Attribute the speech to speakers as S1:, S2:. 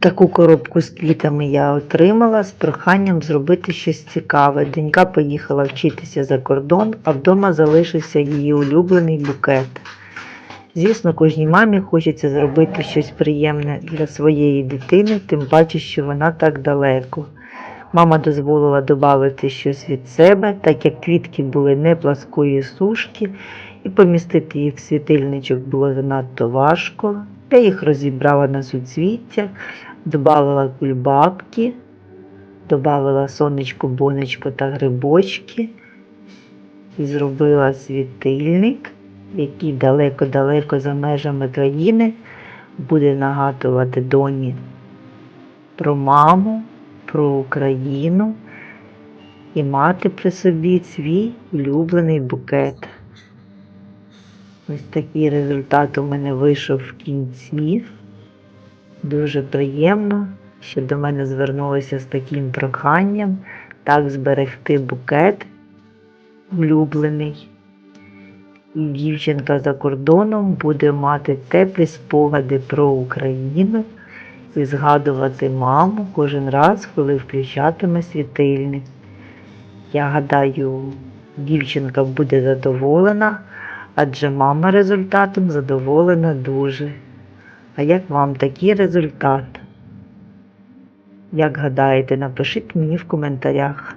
S1: Таку коробку з квітами я отримала з проханням зробити щось цікаве. Донька поїхала вчитися за кордон, а вдома залишився її улюблений букет. Звісно, кожній мамі хочеться зробити щось приємне для своєї дитини, тим паче, що вона так далеко. Мама дозволила додати щось від себе, так як квітки були не пласкої сушки, і помістити їх в світильничок було занадто важко. Я їх розібрала на суцвіття, додала кульбабки, додала сонечко, бонечко та грибочки і зробила світильник, який далеко-далеко за межами країни буде нагадувати доні про маму, про Україну і мати при собі свій улюблений букет. Ось такий результат у мене вийшов в кінці. Дуже приємно, що до мене звернулися з таким проханням так зберегти букет улюблений. І дівчинка за кордоном буде мати теплі спогади про Україну і згадувати маму кожен раз, коли включатиме світильник. Я гадаю, дівчинка буде задоволена, адже мама результатом задоволена дуже. А як вам такий результат? Як гадаєте, напишіть мені в коментарях.